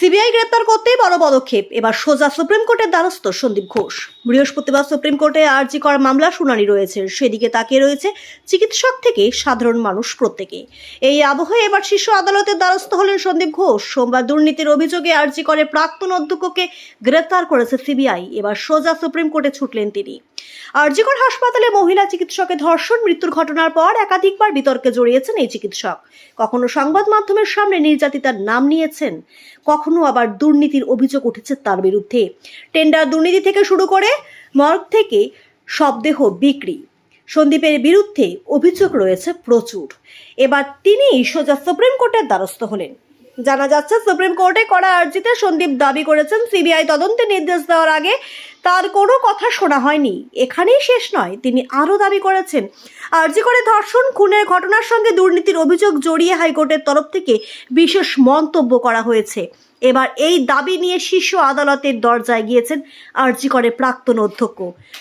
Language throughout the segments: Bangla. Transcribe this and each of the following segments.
সিবিআই গ্রেপ্তার করতেই বড় পদক্ষেপ। এবার সোজা সুপ্রিম কোর্টের দ্বারস্থ সন্দীপ ঘোষ। বৃহস্পতিবার সুপ্রিম কোর্টে আর্জি করা মামলা শুনানি রয়েছে। সেদিকে তাকিয়ে রয়েছে চিকিৎসক থেকে সাধারণ মানুষ প্রত্যেকে। এই আবহে এবার শীর্ষ আদালতের দ্বারস্থ হলেন সন্দীপ ঘোষ। সোমবার দুর্নীতির অভিযোগে আর্জি করে প্রাক্তন অধ্যক্ষকে গ্রেপ্তার করেছে সিবিআই। এবার সোজা সুপ্রিম কোর্টে ছুটলেন তিনি। আরজিকর হাসপাতালে মহিলা চিকিৎসকের ধর্ষণ, মৃত্যুর ঘটনার পর একাধিকবার বিতর্কে জড়িয়েছেন এই চিকিৎসক। কখনো সংবাদ মাধ্যমের সামনে নির্যাতিতার নাম নিয়েছেন, কখনো আবার দুর্নীতির অভিযোগ উঠেছে তার বিরুদ্ধে। টেন্ডার দুর্নীতি থেকে শুরু করে মর্গ থেকে শবদেহ বিক্রি, সন্দীপের বিরুদ্ধে অভিযোগ রয়েছে প্রচুর। এবার তিনি সোজা সুপ্রিম কোর্টের দ্বারস্থ হলেন। জানা যাচ্ছে সুপ্রিম কোর্টে করা আর্জিতে সন্দীপ দাবি করেছেন, সিবিআই তদন্তে নির্দেশ দেওয়ার আগে তার কোনো কথা শোনা হয়নি। এখানেই শেষ নয়, তিনি আরও দাবি করেছেন, আর্জি করে ধর্ষণ, খুনের ঘটনার সঙ্গে দুর্নীতির অভিযোগ জড়িয়ে হাইকোর্টের তরফ থেকে বিশেষ মন্তব্য করা হয়েছে। এবার এই দাবি নিয়ে শীর্ষ আদালতের দরজায় গিয়েছেন আর্জি করে প্রাক্তন অধ্যক্ষ।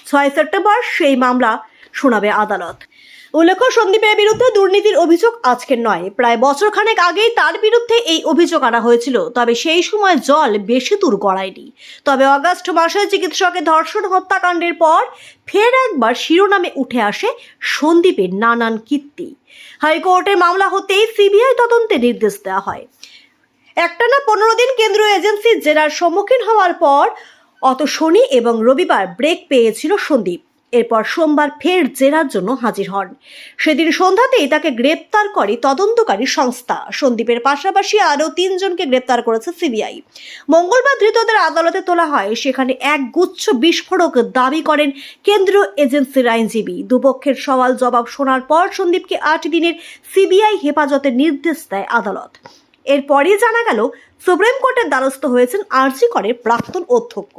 ছয় সেপ্টেম্বর সেই মামলা শোনাবে আদালত। উল্লেখ্য, সন্দীপের বিরুদ্ধে দুর্নীতির অভিযোগ আজকের নয়। প্রায় বছর খানেক আগেই তার বিরুদ্ধে এই অভিযোগ আনা হয়েছিল, তবে সেই সময় জল বেশি দূর গড়ায়নি। তবে অগাস্ট মাসে চিকিৎসকের ধর্ষণ হত্যাকাণ্ডের পর ফের একবার শিরোনামে উঠে আসে সন্দীপের নানান কীর্তি। হাইকোর্টে মামলা হতেই সিবিআই তদন্তে নির্দেশ দেওয়া হয়। একটানা পনেরো দিন কেন্দ্রীয় এজেন্সির জেরার সম্মুখীন হওয়ার পর অত শনি এবং রবিবার ব্রেক পেয়েছিল সন্দীপ। এরপর সোমবার ফের জেরার জন্য হাজির হন। সেদিন সন্ধ্যাতেই তাকে গ্রেপ্তার করে তদন্তকারী সংস্থা। সন্দীপের পাশাপাশি আরও তিনজনকে গ্রেপ্তার করেছে সিবিআই। মঙ্গলবার ধৃতদের আদালতে তোলা হয়, সেখানে এক গুচ্ছ বিস্ফোরক দাবি করেন কেন্দ্রীয় এজেন্সির আইনজীবী। দুপক্ষের সওয়াল জবাব শোনার পর সন্দীপকে আট দিনের সিবিআই হেফাজতের নির্দেশ দেয় আদালত। এরপরই জানা গেল, সুপ্রিম কোর্টের দ্বারস্থ হয়েছেন আর্জি করে প্রাক্তন অধ্যক্ষ।